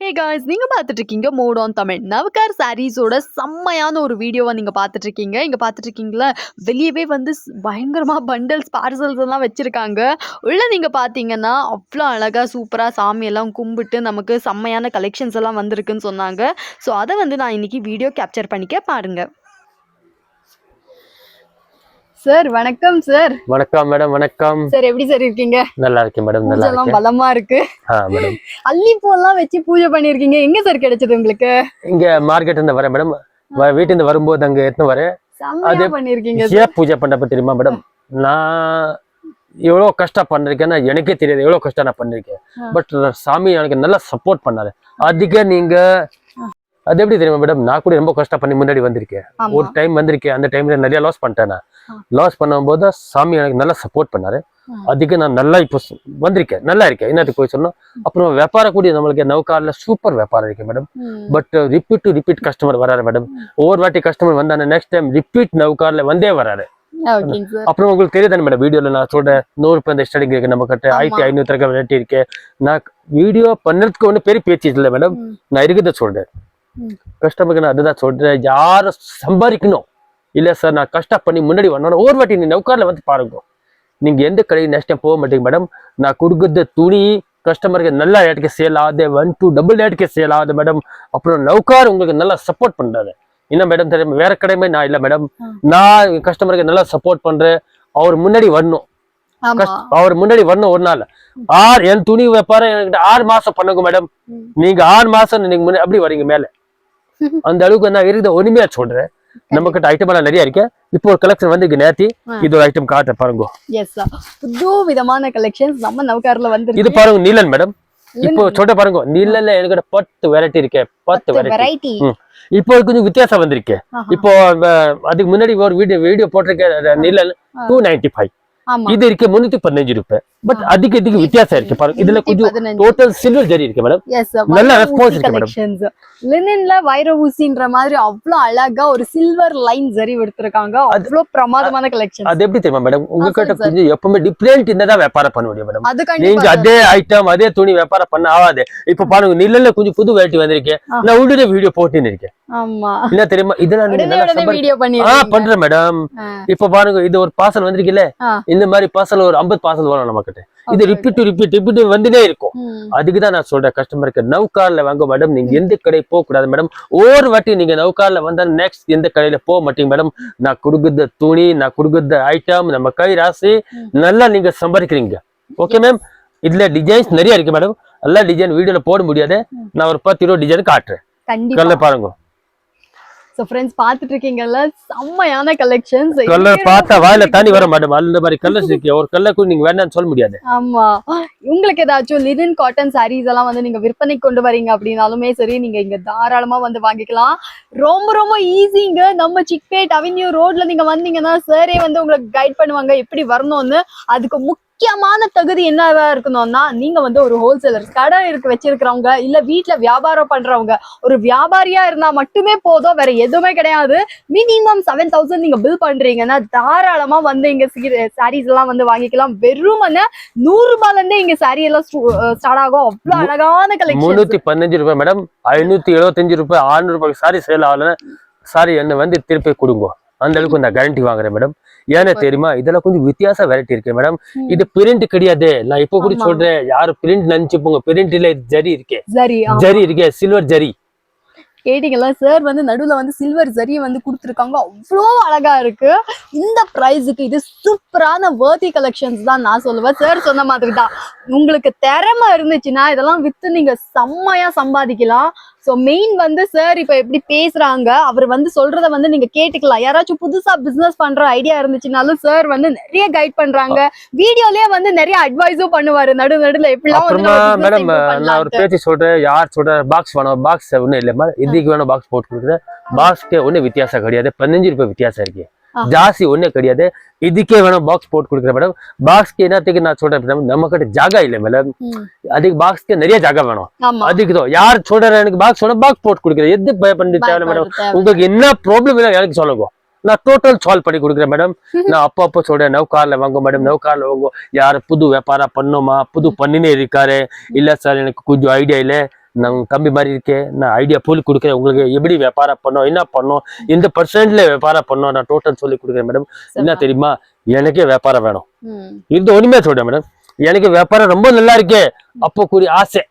Hey guys நீங்கள் பார்த்துட்டு இருக்கீங்க மோட் ஆன் தமிழ் நவகார் சாரீஸோட செம்மையான ஒரு வீடியோவை நீங்கள் பார்த்துட்டு இருக்கீங்க இங்கே பார்த்துட்டு இருக்கீங்களா வெளியவே வந்து ஸ்- பண்டல்ஸ் பார்சல்ஸ் எல்லாம் வச்சுருக்காங்க. உள்ளே நீங்கள் பார்த்தீங்கன்னா அவ்வளோ அழகாக சூப்பராக சாமியெல்லாம் கும்பிட்டு நமக்கு செம்மையான கலெக்ஷன்ஸ் எல்லாம் வந்திருக்குன்னு சொன்னாங்க. ஸோ அதை வந்து நான் இன்னைக்கு வீடியோ கேப்சர் பண்ணிக்க பாருங்கள் சார் வணக்கம் சார் வணக்கம் மேடம் வணக்கம். சார் எப்படி சார் இருக்கீங்க? நல்லா இருக்கேன் மேடம் நல்லா இருக்கேன். பலமா இருக்கு. ஆ மேடம் அல்லிப்பூலாம் வச்சு பூஜை பண்ணியிருக்கீங்க. எங்க சார் கிடைச்சது உங்களுக்கு? இங்க மார்க்கெட் இருந்து வரேன் மேடம் வீட்டு இருந்து வரும்போது அங்க எத்தனை வரேன் அது- பண்ணிருக்கீங்க ஏன் பூஜை பண்ணப்ப தெரியுமா மேடம் நான் எவ்வளோ கஷ்டம் பண்ணிருக்கேன்னா எனக்கே தெரியாது எவ்வளோ கஷ்டம் நான் பண்ணிருக்கேன். பட் சாமி எனக்கு நல்லா சப்போர்ட் பண்ணாரு. அதுக்கே நீங்க அது எப்படி தெரியுமா மேடம் நான் கூட ரொம்ப கஷ்டம் பண்ணி முன்னாடி வந்திருக்கேன். ஒரு டைம் வந்திருக்கேன். அந்த டைம்ல நிறைய லாஸ் பண்ணிட்டேன் நான். லாஸ் பண்ணும்போது சாமி எனக்கு நல்லா சப்போர்ட் பண்ணாரு. அதுக்கு நான் நல்லா இப்போ வந்திருக்கேன். நல்லா இருக்கேன். என்னத்துக்கு போய் சொன்னோம் அப்புறம் வியாபாரம் கூடிய நம்மளுக்கு நௌகார்ல சூப்பர் வியாபாரம் இருக்கு madam. But repeat to repeat customer வராரு மேடம் ஒவ்வொரு வாட்டி கஸ்டமர் வந்தாங்க நெக்ஸ்ட் டைம் ரிப்பீட் நௌகார்ல வந்தே வராரு. அப்புறம் உங்களுக்கு தெரியுதானே மேடம் வீடியோல நான் சொல்றேன் நூறு ரூபாய் இந்த ஸ்டடிங் இருக்கு நம்ம கிட்ட. ஆயிரத்தி ஐநூறு ரூபாய் வெரைட்டி இருக்கு. நான் வீடியோ பண்ணதுக்கு ஒன்றும் பெரிய பேச்சு இல்லை மேடம். நான் இருக்கிறத சொல்றேன். ம். கஸ்டமருக்கு நான் அதுதான் சொல்றேன். யாரும் சம்பாதிக்கணும்? இல்ல சார் நான் கஷ்டம் பண்ணி முன்னாடி வரணும் ஒரு வாட்டி நீ நௌகார்ல வந்து பாருங்க. நீங்க எந்த கடைக்கு நெக்ஸ்ட் டைம் போக மாட்டீங்க மேடம் நான் கொடுக்குற துணி கஸ்டமருக்கு நல்ல ரேட்டுக்கு சேல் ஆகுது ஒன் டூ டபுள் ரேட்டுக்கு சேல் ஆகுது மேடம் அப்புறம் நௌகார் உங்களுக்கு நல்லா சப்போர்ட் பண்றாரு. என்ன மேடம் தெரியும்? வேற கடையுமே நான் இல்ல மேடம். நான் கஸ்டமருக்கு நல்லா சப்போர்ட் பண்றேன். அவர் முன்னாடி வரணும். அவர் முன்னாடி வரணும் ஒரு நாள். ஆறு என் துணி வியாபாரம் என்கிட்ட ஆறு மாசம் பண்ணுங்க மேடம். நீங்க ஆறு மாசம் நீங்க அப்படி வரீங்க மேல. அந்த அளவுக்கு நான் இருக்குது ஒண்ணுமையா சொல்றேன். நம்ம கிட்ட ஐட்டம் எல்லாம் நிறைய இருக்கு. இப்போ ஒரு கலெக்ஷன் வந்து நேத்தி. இது ஒரு ஐட்டம் காட்ட பாருங்க. எஸ் புது விதமான கலெக்ஷன்ஸ் நம்ம நவகார்ல இது வந்து பாருங்க நீலன் மேடம் இப்போ சொல்ற பாருங்க நீலன்ல என்கிட்ட பத்து வெரைட்டி இருக்கு. பத்து வெரைட்டி இப்போ கொஞ்சம் வித்தியாசம் வந்திருக்கு. இப்போ அதுக்கு முன்னாடி ஒரு வீடியோ வீடியோ போட்டிருக்க நீலன். டூ நைன்டி ஃபைவ் இது இருக்கு முன்னூத்தி பதினஞ்சு ரூபாய். பட் அதுக்கு இதுக்கு வித்தியாசம் இருக்கு. பாருங்க இதுல கொஞ்சம் டோட்டல் சில்வர் ஜரி இருக்கு மேடம் நல்ல response இருக்கு. கலெக்ஷன்ஸ் லினன்ல வைர ஊசின்ற மாதிரி அவ்வளவு அழகா ஒரு சில்வர் லைன் ஜரி எடுத்திருக்காங்க அவ்வளவு பிரமாதமான கலெக்ஷன் அது எப்படி தெரியுமா மேடம் உங்ககிட்ட. கொஞ்சம் எப்பவுமே டிஃப்ரெண்ட் தான் வியாபாரம் பண்ண முடியும் மேடம் நீங்க அதே ஐட்டம் அதே துணி வியாபாரம் பண்ண ஆகாது. இப்ப பாருங்க நிழல்ல கொஞ்சம் புது வெரைட்டி வந்திருக்கேன். நான் உடனே வீடியோ போட்டுன்னு இருக்கேன். என்ன தெரியுமா? இதெல்லாம் பண்றேன் மேடம் இப்ப பாருங்க இது ஒரு பார்சல் வந்திருக்குல்ல. இந்த மாதிரி பார்சல் ஒரு 50 பார்சல் வரும் நம்ம கிட்ட இது ரிப்பீட் ரிப்பீட் ரிப்பீட் வந்துட்டே இருக்கும். அதுக்கு தான் நான் சொல்றேன் கஸ்டமருக்கு நௌகார்ல வாங்க மேடம் நீங்க எந்த கடை போக கூடாது மேடம் ஒரு வாட்டி நீங்க நௌகார்ல வந்தா நெக்ஸ்ட் எந்த கடையில போக மாட்டீங்க மேடம் நான் கொடுக்குற துணி நான் கொடுக்குற ஐட்டம் நம்ம கை ராசி. நல்லா நீங்க சம்பாதிக்கிறீங்க. ஓகே மேம் இதுல டிசைன்ஸ் நிறைய இருக்கு மேடம் எல்லா டிசைன் வீடியோல போட முடியாது. நான் ஒரு பத்து இருபது டிசைன் காட்டுறேன். கண்டிப்பா. பாருங்க. சோ ஃப்ரெண்ட்ஸ் பாத்துட்டு இருக்கீங்கல்ல செம்மையான கலெக்ஷன்ஸ் கலர் பார்த்தா வாயில தண்ணி வர மேடம் அந்த மாதிரி கலர்ஸ் இருக்கு ஒரு கலர் கூட நீங்க வேண்டாம்னு சொல்ல முடியாது. ஆமா. உங்களுக்கு ஏதாச்சும் லினன் காட்டன் சாரீஸ் எல்லாம் வந்து நீங்க விற்பனைக்கு கொண்டு வரீங்க அப்படின்னாலுமே சரி நீங்க இங்க தாராளமா வந்து வாங்கிக்கலாம். ரொம்ப ரொம்ப ஈஸிங்க நம்ம சிக்பேட் அவென்யூ ரோட்ல நீங்க வந்தீங்கன்னா சாரே வந்து உங்களுக்கு கைட் பண்ணுவாங்க. எப்படி வரணும்னு அதுக்கு முக்கியமான தகுதி என்னவா இருக்கணும்னா நீங்க வந்து ஒரு ஹோல்சேலர் கடை இருக்கு வச்சிருக்கிறவங்க இல்ல வீட்ல வியாபாரம் பண்றவங்க ஒரு வியாபாரியா இருந்தா மட்டுமே போதும் வேற எதுவுமே கிடையாது. மினிமம் செவன் தௌசண்ட் நீங்க பில் பண்றீங்கன்னா தாராளமா வந்து இங்க சாரீஸ் எல்லாம் வந்து வாங்கிக்கலாம். வெறுமனே நூறு ரூபாய்ல இருந்தே இங்க சாரி எல்லாம் ஸ்டார்ட் ஆகும். அவ்வளவு அழகான கலெக்ஷன் முன்னூத்தி பதினஞ்சு ரூபாய் மேடம் ஐநூத்தி எழுபத்தஞ்சு ரூபாய் ஆறுநூறு ரூபாய் சாரி சேல் ஆகல சாரி என்ன வந்து திருப்பி கொடுங்க. அந்த அளவுக்கு நான் கேரண்டி வாங்குறேன் மேடம் ஏன்னா தெரியுமா? இதெல்லாம் கொஞ்சம் வித்தியாச வெரைட்டி இருக்கு மேடம் இது பிரிண்ட் கிடையாது. நான் இப்போ கூட. சொல்றேன். யாரு பிரிண்ட் நினைச்சுப்போங்க பிரிண்ட் இல்ல ஜரி இருக்கே. ஜரி இருக்கே. சில்வர் ஜரி. கேட்டீங்களா சார் வந்து நடுவுல வந்து சில்வர் ஜரி வந்து கொடுத்துருக்காங்க. அவ்வளோ அழகா இருக்கு. இந்த ப்ரைஸுக்கு இது சூப்பரான வேர்த்தி கலெக்ஷன்ஸ் தான் நான் சொல்லுவேன். சார் சொன்ன மாதிரி தான். உங்களுக்கு திறமை இருந்துச்சுன்னா இதெல்லாம் வித்து நீங்க செம்மையா சம்பாதிக்கலாம். ஸோ மெயின் வந்து சார் இப்போ எப்படி பேசுறாங்க அவர் வந்து சொல்றத வந்து நீங்க கேட்டுக்கலாம். யாராச்சும் புதுசா பிசினஸ் பண்ற ஐடியா இருந்துச்சுனாலும் சார் வந்து நிறைய கைட் பண்றாங்க. வீடியோலயே வந்து நிறைய அட்வைஸும் பண்ணுவாரு. நடு நடுல எப்படிலாம் மேடம் நான் ஒரு. பேச்சு சொல்றேன். யார் சொல்ற பாக்ஸ் வேணும் பாக்ஸ் ஒன்றும் இல்லை இதுக்கு வேணும் பாக்ஸ் போட்டு கொடுக்குறேன். பாக்ஸ்க்கு ஒன்றும் வித்தியாசம் கிடையாது. பதினஞ்சு ரூபாய் வித்தியாசம் இருக்கு. ஜாஸ்தி ஒன்றும் கிடையாது இதுக்கே வேணும் பாக்ஸ் போட்டு கொடுக்குறேன் மேடம் பாக்ஸ்க்கு என்னத்துக்கு நான் சொல்றேன் madam, நம்ம கிட்ட ஜாகா இல்லை மேடம். அதுக்கு பாக்ஸ்க்கு நிறைய ஜாகா வேணும் அதுக்கு தான் யார் சொல்ற எனக்கு பாக்ஸ் வேணும் பாக்ஸ் போட்டு கொடுக்குறேன் எது பயப்பட தேவை மேடம். உங்களுக்கு என்ன ப்ராப்ளம் இல்லை எனக்கு சொல்லுங்க நான் டோட்டல் சால்வ் பண்ணி கொடுக்குறேன் மேடம் நான் அப்போ அப்போ சொல்றேன் நௌகார்ல வாங்க மேடம் நௌகார்ல வாங்க யார் புது வியாபாரம் பண்ணுமா புது பண்ணினே இருக்காரு இல்ல சார் எனக்கு கொஞ்சம் ஐடியா இல்லை நான் உங்க தம்பி மாதிரி இருக்கேன் நான் ஐடியா போலி கொடுக்குறேன். உங்களுக்கு எப்படி வியாபாரம் பண்ணோம் என்ன பண்ணோம் எந்த பர்சன்ட்ல வியாபாரம் பண்ணோம் நான் டோட்டல் சொல்லி கொடுக்குறேன் மேடம் என்ன தெரியுமா? எனக்கே வியாபாரம் வேணும். இது ஒண்ணுமே சொல்றேன் மேடம் எனக்கு வியாபாரம் ரொம்ப நல்லா இருக்கே அப்போ கூடிய ஆசை.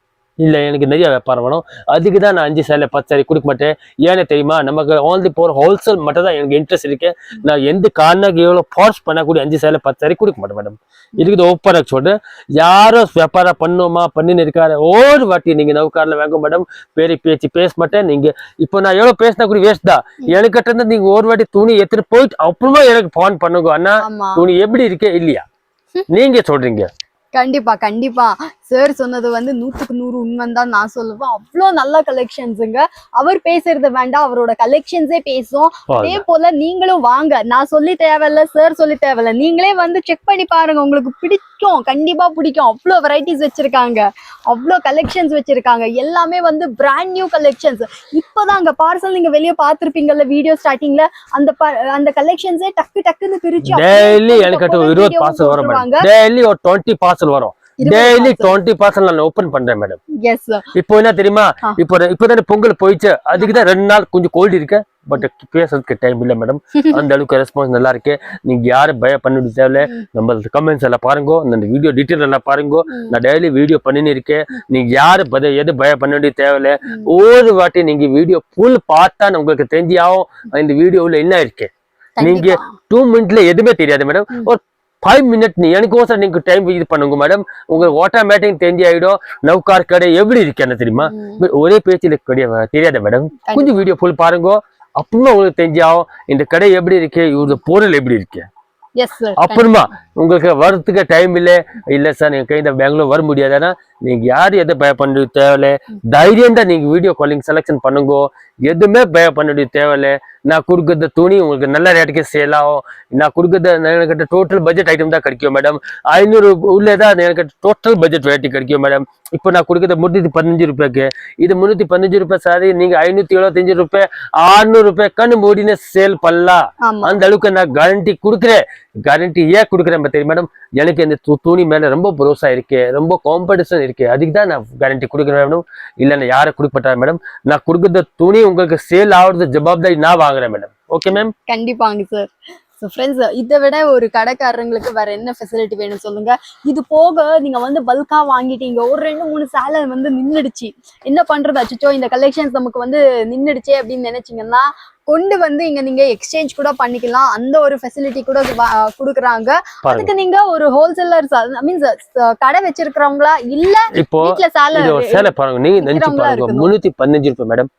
இல்ல எனக்கு நிறைய வியாபாரம் வேணும். அதுக்கு தான் நான் அஞ்சு சேலை பத்து சேலை கொடுக்க மாட்டேன். ஏன்னு தெரியுமா? நமக்கு ஓன்லி போற ஹோல்சேல் மட்டும் தான் எனக்கு இன்ட்ரெஸ்ட் இருக்கு. நான் எந்த காரணக்கு எவ்வளவு ஃபோர்ஸ் பண்ணக்கூடிய அஞ்சு சேலை பத்து சேலை கொடுக்க மாட்டேன் மேடம் இதுக்கு ஓப்பனாக சொல்றேன். யாரும் வியாபாரம் பண்ணுமா பண்ணின்னு இருக்காரு. ஒரு வாட்டி நீங்க நவுக்காரில் வாங்க மேடம் பெரிய பேச்சு பேச மாட்டேன். நீங்க இப்போ நான் எவ்வளவு பேசினா கூட வேஸ்ட் தான். எனக்கு கிட்ட நீங்க ஒரு வாட்டி துணி எடுத்துட்டு போயிட்டு அப்புறமா எனக்கு ஃபோன் பண்ணுங்க அண்ணா. துணி எப்படி இருக்கே இல்லையா? நீங்க சொல்றீங்க. கண்டிப்பா கண்டிப்பா. சார் சொன்னது வந்து நூத்துக்கு நூறு உண்மைன்னு தான் நான் சொல்லுவேன். அவ்வளோ நல்ல கலெக்ஷன்ஸுங்க அவர் பேசுறது வேண்டாம் அவரோட கலெக்ஷன்ஸே பேசும் அதே போல நீங்களும் வாங்க. நான் சொல்லி தேவையில்ல சார் சொல்லி தேவையில்ல. நீங்களே வந்து செக் பண்ணி பாருங்க. உங்களுக்கு பிடிக்கும் கண்டிப்பா பிடிக்கும். அவ்வளோ வெரைட்டிஸ் வச்சிருக்காங்க. அவ்வளோ கலெக்ஷன்ஸ் வச்சிருக்காங்க. எல்லாமே வந்து பிராண்ட் நியூ கலெக்ஷன்ஸ் இப்போதான் அங்க பார்சல் நீங்க வெளியே பார்த்திருப்பீங்கல்ல வீடியோ ஸ்டார்டிங்ல அந்த அந்த கலெக்ஷன்ஸே டக்கு டக்குன்னு பிரிச்சு டெய்லி எனக்கு இருபது போட்டுருவாங்க. மேடம் டெய்லி ஒரு டுவெண்ட்டி பார்சல் வரும். டெய்லி டுவெண்ட்டி பார்சல் நான் ஓபன் பண்றேன் மேடம். இப்போ என்ன தெரியுமா. இப்போ இப்போதானே பொங்கல் போயிடுச்சு. அதுக்கு தான் ரெண்டு நாள் கொஞ்சம் கோல்டு இருக்கு. பட் பேசுறதுக்கு டைம் இல்லை மேடம் அந்த அளவுக்கு ரெஸ்பான்ஸ் நல்லா இருக்கு. நீங்க யாரும் பய பண்ணி தேவையில்ல. நம்ம கமெண்ட்ஸ் எல்லாம் பாருங்க. அந்த வீடியோ டீட்டெயில் எல்லாம் பாருங்க. நான் டெய்லி வீடியோ பண்ணின்னு இருக்கேன். நீங்க யாரு பத எது பய பண்ண வேண்டிய தேவையில்ல. ஒரு வாட்டி நீங்க வீடியோ ஃபுல் பார்த்தா உங்களுக்கு தெரிஞ்சு ஆகும் இந்த வீடியோவில் என்ன இருக்கு? நீங்க. டூ மினிட்ல எதுவுமே தெரியாது மேடம். ஒரு ஃபைவ் மினிட் நீ எனக்கோசரம் நீங்க டைம் இது பண்ணுங்க மேடம் உங்களுக்கு ஆட்டோமேட்டிக் தெரிஞ்சு ஆயிடும் நவ்கார் கடை எப்படி இருக்கு என்ன தெரியுமா. ஒரே பேச்சில் தெரியாத மேடம் கொஞ்சம் வீடியோ ஃபுல் பாருங்க. அப்புறமா உங்களுக்கு தெரிஞ்சாகும் இந்த கடை எப்படி இருக்கு இவரது பொருள் எப்படி இருக்கு. அப்புறமா உங்களுக்கு வரதுக்கு டைம் இல்ல. இல்ல சார் நீங்க கை இந்த பெங்களூர் வர முடியாதுன்னா நீங்க யாரு எதை பய பண்ண தேவையில்ல. தைரியம் தான் நீங்க வீடியோ காலிங் செலக்ஷன் பண்ணுங்க. எதுவுமே பய பண்ண தேவையில்ல. நான் கொடுக்கறது துணி உங்களுக்கு நல்ல ரேட்டுக்கு சேல் ஆகும். நான் கொடுக்கறது எனக்கு டோட்டல் பட்ஜெட் ஐட்டம் தான் கிடைக்கும் மேடம் ஐநூறு உள்ளே தான் எனக்கு டோட்டல் பட்ஜெட் ரேட்டு கிடைக்கும் மேடம் இப்போ நான் கொடுக்கறது முன்னூத்தி பதினஞ்சு ரூபாய்க்கு. இது முன்னூத்தி பதினஞ்சு ரூபாய் சாரி நீங்க ஐநூத்தி எழுபத்தஞ்சு ரூபாய் ஆறுநூறு ரூபாய் கண்ணு மூடின சேல் பண்ணலாம். அந்த அளவுக்கு நான் கேரண்டி கொடுக்குறேன். கேரண்டி ஏன் கொடுக்குறேன் தெரியும் மேடம் எனக்கு இந்த துணி மேல ரொம்ப பரோசா இருக்கு. ரொம்ப காம்படிஷன் இருக்கு. அதுக்கு தான் நான் கேரண்டி கொடுக்குறேன் மேடம் இல்ல நான் யாரை கொடுக்கப்பட்டா மேடம் நான் கொடுக்குற துணி உங்களுக்கு சேல் ஆகுறது ஜவாப்தாரி நான் வாங்குறேன் மேடம் ஓகே மேம் கண்டிப்பாங்க சார் ஸோ ஃப்ரெண்ட்ஸ் இதை விட ஒரு கடைக்காரங்களுக்கு வேற என்ன ஃபெசிலிட்டி வேணும் சொல்லுங்க. இது போக நீங்க வந்து பல்கா வாங்கிட்டீங்க. ஒரு ரெண்டு மூணு சேலை வந்து நின்றுடுச்சு என்ன பண்றது? அச்சோ இந்த கலெக்ஷன்ஸ் நமக்கு வந்து நின்றுடுச்சே அப்படின்னு நினைச்சீங்கன்னா கொண்டு வந்து இங்க நீங்க எக்ஸ்சேஞ்ச் கூட பண்ணிக்கலாம். அந்த ஒரு ஃபெசிலிட்டி கூட கொடுக்குறாங்க. அதுக்கு நீங்க ஒரு ஹோல்சேலர்ஸ் மீன்ஸ் கடை வச்சிருக்கிறவங்களா இல்ல இப்போ சேலை பாருங்க. நீங்க நினைச்சு பாருங்க. முன்னூத்தி பதினஞ்சு ரூபாய் மேடம்.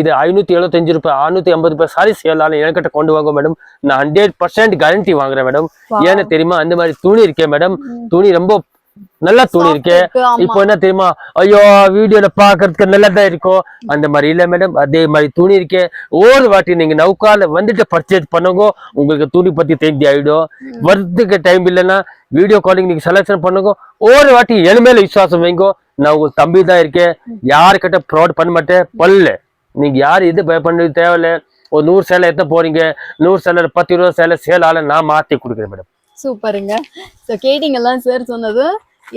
இது ஐநூத்தி எழுபத்தஞ்சு ரூபாய் அறுநூத்தி ஐம்பது ரூபாய். சாரி சேலாலும் என்கிட்ட கொண்டு வாங்க மேடம் நான் ஹண்ட்ரட் பர்சன்ட் கேரண்டி வாங்குறேன் மேடம். ஏன்னு தெரியுமா? அந்த மாதிரி துணி இருக்கே மேடம். துணி ரொம்ப நல்ல துணி இருக்கே. இப்போ என்ன தெரியுமா? ஐயோ வீடியோல பாக்குறதுக்கு நல்லதா இருக்கும் அந்த மாதிரி இல்ல மேடம் அதே மாதிரி துணி இருக்கே. ஒரு வாட்டி நீங்க நௌகால வந்துட்டு பர்ச்சேஸ் பண்ணுங்க உங்களுக்கு துணி பத்தி தெரிஞ்சு ஆயிடும். வரதுக்கு டைம் இல்லைன்னா வீடியோ காலிங் நீங்க செலக்ஷன் பண்ணுங்க. ஒரு வாட்டி என் மேல விசுவாசம் வைங்கோ. நான் உங்க தம்பி தான் இருக்கேன் யாருக்கிட்ட ப்ராட் பண்ண மாட்டேன். பல்ல. நீங்க யாரு எது பய பண்ண தேவையில்ல. ஒரு நூறு சேலை எத்த போறீங்க. நூறு சேலை பத்து இருபது சேலை சேல் ஆள நான் மாத்தி கொடுக்குறேன் மேடம் சூப்பருங்க. ஸோ கேட்டிங்கெல்லாம் சார் சொன்னது?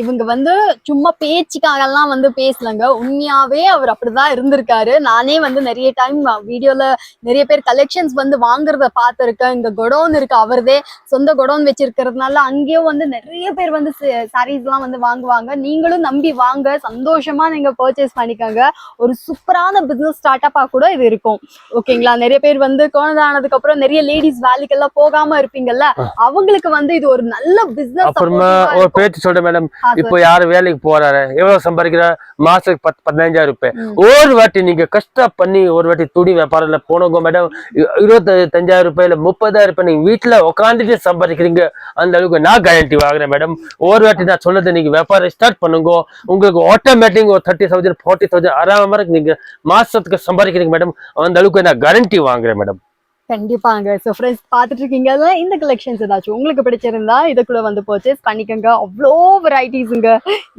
இவங்க வந்து சும்மா பேச்சுக்காகலாம் வந்து பேசலங்க. உண்மையாவே அவர் அப்படிதான் இருந்திருக்காரு. நானே வந்து நிறைய டைம் வீடியோல நிறைய பேர் கலெக்ஷன்ஸ் வந்து வாங்குறத பார்த்துருக்கேன். இங்க கொடோன் இருக்கு அவர்தே சொந்த கொடோன் வச்சிருக்கிறதுனால அங்கேயும் வந்து நிறைய பேர் வந்து சாரீஸ் எல்லாம் வந்து வாங்குவாங்க. நீங்களும் நம்பி வாங்க. சந்தோஷமா நீங்க பர்ச்சேஸ் பண்ணிக்கோங்க. ஒரு சூப்பரான பிசினஸ் ஸ்டார்ட் அப்பா கூட இது இருக்கும். ஓகேங்களா நிறைய பேர் வந்து குழந்தை அப்புறம் நிறைய லேடிஸ் வேலைக்கெல்லாம் போகாம இருப்பீங்கல்ல? அவங்களுக்கு வந்து இது ஒரு நல்ல பிசினஸ் அப்புறமா ஒரு பேச்சு சொல்றேன் மேடம் இப்போ யாரு வேலைக்கு போறாரு? எவ்வளவு சம்பாதிக்கிறார் மாசத்துக்கு பத்து பதினஞ்சாயிரம் ரூபாய். ஒரு வாட்டி நீங்க கஷ்டம் பண்ணி ஒரு வாட்டி துணி வியாபாரம்ல போனவங்க மேடம் இருபத்தஞ்சாயிரம் ரூபாயில முப்பதாயிரம் ரூபாய் நீங்க வீட்டுல உட்காந்துட்டு சம்பாதிக்கிறீங்க. அந்த அளவுக்கு நான் கேரண்டி வாங்குறேன் மேடம் ஒரு வாட்டி நான் சொன்னது நீங்க வியாபாரம் ஸ்டார்ட் பண்ணுங்க. உங்களுக்கு ஆட்டோமேட்டிக் ஒரு தேர்ட்டி தௌசண்ட் ஃபார்ட்டி தௌசண்ட் ஆறாம நீங்க மாசத்துக்கு சம்பாதிக்கிறீங்க மேடம் அந்த அளவுக்கு நான் கேரண்டி வாங்குறேன் மேடம் கண்டிப்பாங்க ஸோ ஃப்ரெண்ட்ஸ் பார்த்துட்டு இருக்கீங்கல்ல இந்த கலெக்ஷன்ஸ் ஏதாச்சும் உங்களுக்கு பிடிச்சிருந்தா இதை கூட வந்து பர்ச்சேஸ் பண்ணிக்கோங்க. அவ்வளோ வெரைட்டிஸுங்க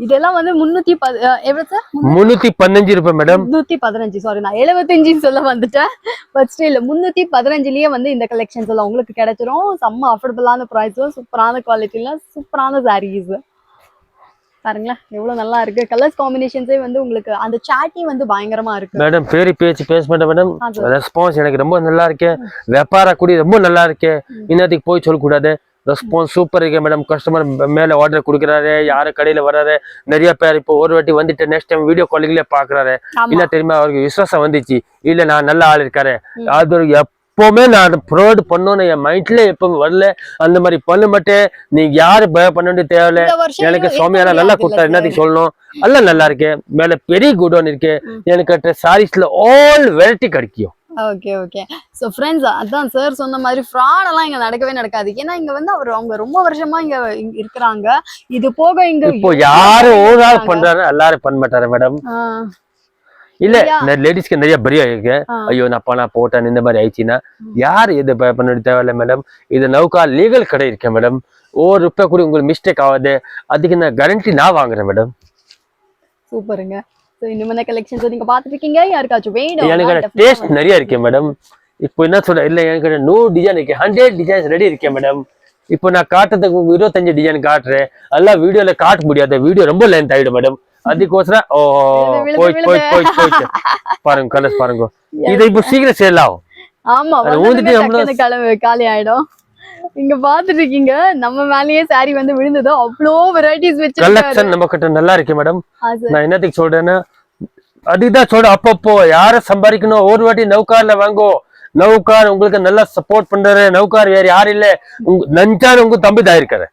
இதெல்லாம் வந்து முந்நூற்றி ப அஹ் எவ்வளோ சார் முன்னூத்தி பதினஞ்சு ரூபாய் மேடம் முந்நூற்றி பதினஞ்சு. சாரி நான் எழுபத்தஞ்சுன்னு சொல்ல வந்துட்டேன். பட் ஸ்டில் முந்நூற்றி பதினஞ்சுலேயே வந்து இந்த கலெக்ஷன்ஸ் எல்லாம் உங்களுக்கு கிடைச்சிரும். செம்ம அஃபோர்டபுளான ப்ரைஸும் சூப்பரான குவாலிட்டியில் சூப்பரான சாரீஸ் பாருங்களேன் எவ்வளவு நல்லா இருக்கு. கலர்ஸ் காம்பினேஷன்ஸே வந்து உங்களுக்கு அந்த சாட்டி வந்து பயங்கரமா இருக்கு. மேடம் பேரி பேச்சு பேச மாட்டேன் மேடம். ரெஸ்பான்ஸ் எனக்கு ரொம்ப நல்லா இருக்கு. வியாபார கூடி ரொம்ப நல்லா இருக்கு. இன்னத்துக்கு போய் சொல்லக்கூடாது. ரெஸ்பான்ஸ் சூப்பர் இருக்கு மேடம் கஸ்டமர் மேல ஆர்டர் கொடுக்குறாரு யாரு கடையில வர்றாரு நிறைய பேர் இப்போ ஒரு வாட்டி வந்துட்டு நெக்ஸ்ட் டைம் வீடியோ காலிங்ல பாக்குறாரு ஆமா. என்ன தெரியுமா அவருக்கு விசுவாசம் வந்துச்சு. இல்ல நான் நல்ல ஆள் இருக்காரு. அது ஒரு எப்பவுமே நான் ப்ரொவைட் பண்ணணும்னு என் மைண்ட்ல எப்பவும் வரல. அந்த மாதிரி பண்ண மாட்டேன். நீங்க யாரு பய பண்ண தேவையில்ல. இந்த வருஷம் எனக்கு சுவாமியால நல்லா sir. என்னத்துக்கு சொல்லணும்? எல்லாம் நல்லா இருக்கு. மேல பெரிய குடோன் இருக்கு. எனக்கு சாரீஸ்ல ஆல் வெரைட்டி கிடைக்கும். ஓகே ஓகே ஸோ ஃப்ரெண்ட்ஸ் அதான் சார் சொன்ன மாதிரி ஃப்ராட் எல்லாம் இங்க நடக்கவே நடக்காது. ஏன்னா இங்க வந்து அவர் அவங்க ரொம்ப வருஷமா இங்க இருக்கிறாங்க. இது போக இங்க இப்போ எவ்வளவு யாரு பேர் ஒரு ஆள் இருக்காங்க. பண்றாரு? எல்லாரும் பண்ண மாட்டாரு மேடம் இல்ல லேடிஸ்க்கு நிறைய பரியா இருக்கு. ஐயோ நான் பணம் போட்டேன் இந்த மாதிரி ஆயிடுச்சுன்னா. யார் இது பண்ண தேவையில்ல மேடம் இது நௌகா லீகல் கடை இருக்கேன் மேடம் ஒரு ரூபாய் கூட உங்களுக்கு மிஸ்டேக் ஆகாது. அதுக்கு நான் கேரண்டி நான் வாங்குறேன் மேடம் சூப்பருங்க. ஸோ இனிமே கலெக்ஷன்ஸ் நீங்க பாத்துட்டு இருக்கீங்க? யாருக்காச்சும் வேணும் எனக்கு டேஸ்ட் நிறைய இருக்கு மேடம் இப்போ என்ன சொல்ற இல்ல எனக்கு நூறு டிசைன் இருக்கு ஹண்ட்ரட் டிசைன்ஸ் ரெடி இருக்கேன் மேடம் இப்போ நான் காட்டுறதுக்கு இருபத்தஞ்சு டிசைன் காட்டுறேன். எல்லாம் வீடியோல காட்ட முடியாது. வீடியோ ரொம்ப லென்த் ஆயிடும் மேடம் ஓ விழுது, போய் விழுது. போய் போய் போயிட்டு பாருங்க கலர்ஸ் பாருங்க. இது இப்போ சீக்கிரம் சேல் ஆகும் ஆமா ஊந்துட்டு கிளம்பு காலி ஆயிடும். இங்க பாத்துட்டு இருக்கீங்க நம்ம மேலயே saree வந்து விழுந்தது. அவ்வளோ வெரைட்டிஸ் வச்சிருக்காரு. கலெக்ஷன் நம்ம கிட்ட நல்லா இருக்கு மேடம். நான் என்னத்துக்கு சொல்றேன்னா அதுதான் சொல்றேன். அப்பப்போ யார சம்பாதிக்கணும்? ஒரு வாட்டி நௌகார்ல வாங்கோ. நௌகார் உங்களுக்கு நல்லா சப்போர்ட் பண்றாரு. நௌகார் வேற யாரும் இல்ல. உங்க நஞ்சான உங்க தம்பி தான் இருக்காரு.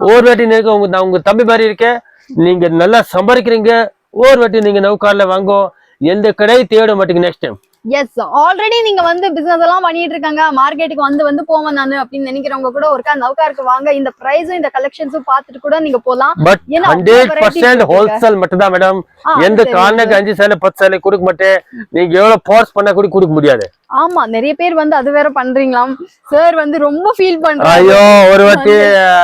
ஒரு வாட்டி உங்க நான் உங்க தம்பி மாதிரி இருக்கேன். நீங்க நல்லா சம்பாதிக்கிறீங்க ஒரு வாட்டி நீங்க நவுக்காரில் வாங்கோ எந்த கடையை தேட மாட்டீங்க நெக்ஸ்ட் டைம் எஸ் ஆல்ரெடி நீங்க வந்து பிசினஸ் எல்லாம் பண்ணிட்டு இருக்காங்க. மார்க்கெட்டுக்கு வந்து வந்து போவேன் நானு அப்படின்னு நினைக்கிறவங்க கூட ஒருக்கா நௌகாருக்கு வாங்க. இந்த பிரைஸும் இந்த கலெக்ஷன்ஸும் பார்த்துட்டு கூட நீங்க போலாம். But hundred percent. ஹோல்சேல் மட்டும் தான் மேடம் எந்த கார்னருக்கு அஞ்சு சேலை பத்து சேலை கொடுக்க மாட்டேன் நீங்க எவ்வளவு ஃபோர்ஸ் பண்ணா கூட கொடுக்க முடியாது. ஆமா நிறைய பேர் வந்து அது வேற பண்றீங்களாம். சார் வந்து ரொம்ப ஃபீல் பண்றாரு ஐயோ ஒரு வாட்டி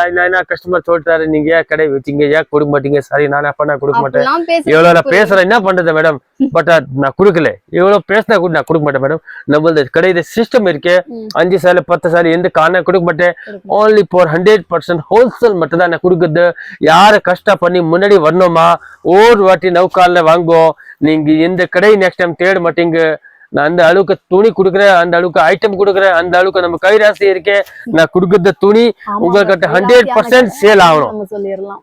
என்ன கஸ்டமர் சொல்லிட்டாரு நீங்க ஏன் கடை வச்சீங்க? ஏன் கொடுக்க மாட்டீங்க? சரி நான் அப்ப நான் கொடுக்க மாட்டேன். எவ்வளவு நான் பேசுறேன் என்ன பண்றது மேடம் பட் நான் கொடுக்கல. எவ்வளவு பேசினா கூட நான் கொடுக்க மாட்டேன் மேடம் நம்மளது கடையில சிஸ்டம் இருக்கு. அஞ்சு சேலை பத்து சேலை எந்த காரணம் கொடுக்க மாட்டேன். Only for hundred percent wholesale மட்டும் தான் நான் கொடுக்குறது. யாரு கஷ்ட பண்ணி முன்னாடி வரணுமா? ஒரு வாட்டி நௌகால்ல வாங்குவோம். நீங்க எந்த கடை நெக்ஸ்ட் டைம் தேட மாட்டீங்க. நான் அந்த அளவுக்கு துணி கொடுக்குறேன் அந்த அளவுக்கு ஐட்டம் கொடுக்குறேன் அந்த அளவுக்கு நம்ம கைராசி இருக்கேன் நான் கொடுக்குற துணி உங்ககிட்ட. ஹண்ட்ரட் பர்சன்ட் சேல் ஆகணும். சொல்லிடலாம்.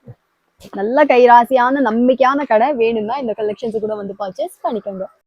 நல்ல கைராசியான நம்பிக்கையான கடை வேணும்னா இந்த கலெக்ஷன்ஸ் கூட வந்து பர்ச்சேஸ் பண்ணிக்கோங்க.